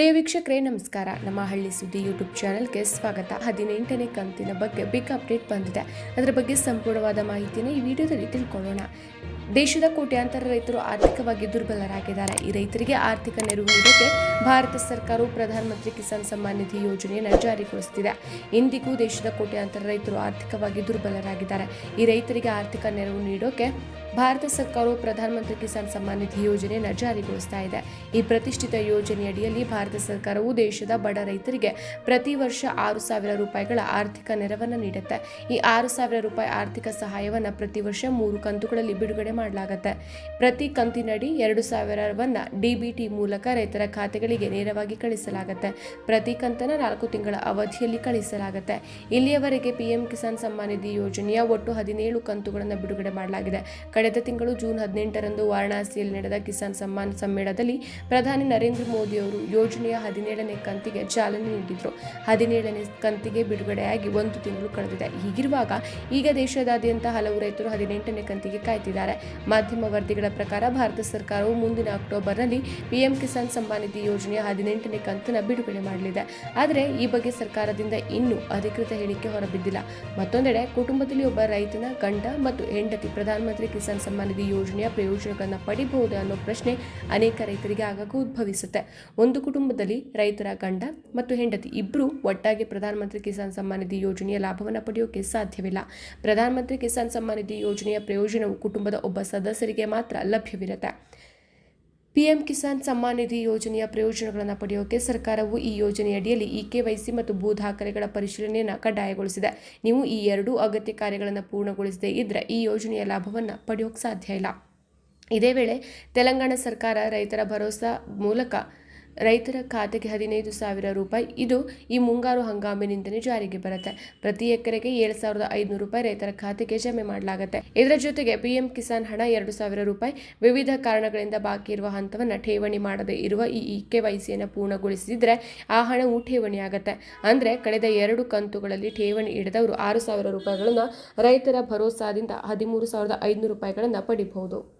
ಪ್ರಿಯ ವೀಕ್ಷಕರೇ, ನಮಸ್ಕಾರ. ನಮ್ಮ ಹಳ್ಳಿ ಸುದ್ದಿ ಯೂಟ್ಯೂಬ್ ಚಾನಲ್ಗೆ ಸ್ವಾಗತ. ಹದಿನೆಂಟನೇ ಕಂತಿನ ಬಗ್ಗೆ ಬಿಗ್ ಅಪ್ಡೇಟ್ ಬಂದಿದೆ. ಅದರ ಬಗ್ಗೆ ಸಂಪೂರ್ಣವಾದ ಮಾಹಿತಿಯನ್ನು ಈ ವಿಡಿಯೋದಲ್ಲಿ ತಿಳ್ಕೊಳ್ಳೋಣ. ದೇಶದ ಕೋಟ್ಯಾಂತರ ರೈತರು ಆರ್ಥಿಕವಾಗಿ ದುರ್ಬಲರಾಗಿದ್ದಾರೆ. ಈ ರೈತರಿಗೆ ಆರ್ಥಿಕ ನೆರವು ನೀಡೋಕೆ ಭಾರತ ಸರ್ಕಾರವು ಪ್ರಧಾನಮಂತ್ರಿ ಕಿಸಾನ್ ಸಮ್ಮಾನ್ ನಿಧಿ ಯೋಜನೆಯನ್ನು ಜಾರಿಗೊಳಿಸುತ್ತಿದೆ ಇಂದಿಗೂ ದೇಶದ ಕೋಟ್ಯಾಂತರ ರೈತರು ಆರ್ಥಿಕವಾಗಿ ದುರ್ಬಲರಾಗಿದ್ದಾರೆ. ಈ ರೈತರಿಗೆ ಆರ್ಥಿಕ ನೆರವು ನೀಡೋಕೆ ಭಾರತ ಸರ್ಕಾರವು ಪ್ರಧಾನಮಂತ್ರಿ ಕಿಸಾನ್ ಸಮ್ಮಾನ್ ನಿಧಿ ಯೋಜನೆಯನ್ನು ಜಾರಿಗೊಳಿಸ್ತಾ ಇದೆ. ಈ ಪ್ರತಿಷ್ಠಿತ ಯೋಜನೆಯಡಿಯಲ್ಲಿ ಭಾರತ ಸರ್ಕಾರವು ದೇಶದ ಬಡ ರೈತರಿಗೆ ಪ್ರತಿ ವರ್ಷ ಆರು ಸಾವಿರ ರೂಪಾಯಿಗಳ ಆರ್ಥಿಕ ನೆರವನ್ನು ನೀಡುತ್ತೆ. ಈ ಆರು ಸಾವಿರ ರೂಪಾಯಿ ಆರ್ಥಿಕ ಸಹಾಯವನ್ನು ಪ್ರತಿ ವರ್ಷ ಮೂರು ಕಂತುಗಳಲ್ಲಿ ಬಿಡುಗಡೆ ಮಾಡಲಾಗುತ್ತೆ. ಪ್ರತಿ ಕಂತಿನಡಿ ಎರಡು ಸಾವಿರವನ್ನು ಡಿಬಿಟಿ ಮೂಲಕ ರೈತರ ಖಾತೆಗಳಿಗೆ ನೇರವಾಗಿ ಕಳಿಸಲಾಗುತ್ತೆ. ಪ್ರತಿ ಕಂತನ ನಾಲ್ಕು ತಿಂಗಳ ಅವಧಿಯಲ್ಲಿ ಕಳಿಸಲಾಗುತ್ತೆ. ಇಲ್ಲಿಯವರೆಗೆ ಪಿಎಂ ಕಿಸಾನ್ ಸಮ್ಮಾನ್ ನಿಧಿ ಯೋಜನೆಯ ಒಟ್ಟು ಹದಿನೇಳು ಕಂತುಗಳನ್ನು ಬಿಡುಗಡೆ ಮಾಡಲಾಗಿದೆ. ಕಳೆದ ತಿಂಗಳು ಜೂನ್ ಹದಿನೆಂಟರಂದು ವಾರಣಾಸಿಯಲ್ಲಿ ನಡೆದ ಕಿಸಾನ್ ಸಮ್ಮಾನ್ ಸಮ್ಮೇಳನದಲ್ಲಿ ಪ್ರಧಾನಿ ನರೇಂದ್ರ ಮೋದಿ ಅವರು ಯೋಜನೆಯ ಹದಿನೇಳನೇ ಕಂತಿಗೆ ಚಾಲನೆ ನೀಡಿದರು. ಹದಿನೇಳನೇ ಕಂತಿಗೆ ಬಿಡುಗಡೆಯಾಗಿ ಒಂದು ತಿಂಗಳು ಕಳೆದಿದೆ. ಹೀಗಿರುವಾಗ ಈಗ ದೇಶದಾದ್ಯಂತ ಹಲವು ರೈತರು ಹದಿನೆಂಟನೇ ಕಂತಿಗೆ ಕಾಯ್ತಿದ್ದಾರೆ. ಮಾಧ್ಯಮ ವರದಿಗಳ ಪ್ರಕಾರ ಭಾರತ ಸರ್ಕಾರವು ಮುಂದಿನ ಅಕ್ಟೋಬರ್ನಲ್ಲಿ ಪಿಎಂ ಕಿಸಾನ್ ಸಮ್ಮಾನ್ ನಿಧಿ ಯೋಜನೆಯ ಹದಿನೆಂಟನೇ ಕಂತನ್ನು ಬಿಡುಗಡೆ ಮಾಡಲಿದೆ. ಆದರೆ ಈ ಬಗ್ಗೆ ಸರ್ಕಾರದಿಂದ ಇನ್ನೂ ಅಧಿಕೃತ ಹೇಳಿಕೆ ಹೊರಬಿದ್ದಿಲ್ಲ. ಮತ್ತೊಂದೆಡೆ ಕುಟುಂಬದಲ್ಲಿ ಒಬ್ಬ ರೈತನ ಗಂಡ ಮತ್ತು ಹೆಂಡತಿ ಪ್ರಧಾನಮಂತ್ರಿ ಕಿಸಾನ್ ಸಮ್ಮಾನ್ ನಿಧಿ ಯೋಜನೆಯ ಪ್ರಯೋಜನಗಳನ್ನು ಪಡಿಬಹುದು ಅನ್ನೋ ಪ್ರಶ್ನೆ ಅನೇಕ ರೈತರಿಗೆ ಆಗಾಗ ಉದ್ಭವಿಸುತ್ತೆ. ಒಂದು ಕುಟುಂಬದಲ್ಲಿ ರೈತರ ಗಂಡ ಮತ್ತು ಹೆಂಡತಿ ಇಬ್ಬರು ಒಟ್ಟಾಗಿ ಪ್ರಧಾನಮಂತ್ರಿ ಕಿಸಾನ್ ಸಮ್ಮಾನ್ ನಿಧಿ ಯೋಜನೆಯ ಲಾಭವನ್ನು ಪಡೆಯೋಕೆ ಸಾಧ್ಯವಿಲ್ಲ. ಪ್ರಧಾನಮಂತ್ರಿ ಕಿಸಾನ್ ಸಮ್ಮಾನ್ ನಿಧಿ ಯೋಜನೆಯ ಪ್ರಯೋಜನವು ಕುಟುಂಬದ ಒಬ್ಬ ಸದಸ್ಯರಿಗೆ ಮಾತ್ರ ಲಭ್ಯವಿರುತ್ತೆ. ಪಿಎಂ ಕಿಸಾನ್ ಸಮ್ಮಾನ್ ನಿಧಿ ಯೋಜನೆಯ ಪ್ರಯೋಜನಗಳನ್ನು ಪಡೆಯೋಕೆ ಸರ್ಕಾರವು ಈ ಯೋಜನೆಯಡಿಯಲ್ಲಿ ಇ ಕೆವೈಸಿ ಮತ್ತು ಭೂ ದಾಖಲೆಗಳ ಪರಿಶೀಲನೆಯನ್ನು ಕಡ್ಡಾಯಗೊಳಿಸಿದೆ. ನೀವು ಈ ಎರಡೂ ಅಗತ್ಯ ಕಾರ್ಯಗಳನ್ನು ಪೂರ್ಣಗೊಳಿಸದೇ ಇದ್ದರೆ ಈ ಯೋಜನೆಯ ಲಾಭವನ್ನು ಪಡೆಯೋಕೆ ಸಾಧ್ಯ ಇಲ್ಲ. ಇದೇ ವೇಳೆ ತೆಲಂಗಾಣ ಸರ್ಕಾರ ರೈತರ ಭರೋಸಾ ಮೂಲಕ ರೈತರ ಖಾತೆಗೆ ಹದಿನೈದು ಸಾವಿರ ರೂಪಾಯಿ. ಇದು ಈ ಮುಂಗಾರು ಹಂಗಾಮಿನಿಂದಲೇ ಜಾರಿಗೆ ಬರುತ್ತೆ. ಪ್ರತಿ ಎಕರೆಗೆ ಏಳು ಸಾವಿರದ ಐದುನೂರು ರೂಪಾಯಿ ರೈತರ ಖಾತೆಗೆ ಜಮೆ ಮಾಡಲಾಗುತ್ತೆ. ಇದರ ಜೊತೆಗೆ ಪಿಎಂ ಕಿಸಾನ್ ಹಣ ಎರಡು ಸಾವಿರ ರೂಪಾಯಿ. ವಿವಿಧ ಕಾರಣಗಳಿಂದ ಬಾಕಿ ಇರುವ ಹಂತವನ್ನು ಠೇವಣಿ ಮಾಡದೇ ಇರುವ ಈ ಇ ಕೆ ವೈಸಿಯನ್ನು ಪೂರ್ಣಗೊಳಿಸಿದ್ರೆ ಆ ಹಣವು ಠೇವಣಿ ಆಗುತ್ತೆ. ಅಂದರೆ ಕಳೆದ ಎರಡು ಕಂತುಗಳಲ್ಲಿ ಠೇವಣಿ ಹಿಡಿದವರು ಆರು ಸಾವಿರ ರೂಪಾಯಿಗಳನ್ನು ರೈತರ ಭರೋಸಾದಿಂದ ಹದಿಮೂರು ಸಾವಿರದ ಐದುನೂರು ರೂಪಾಯಿಗಳನ್ನು ಪಡಿಬಹುದು.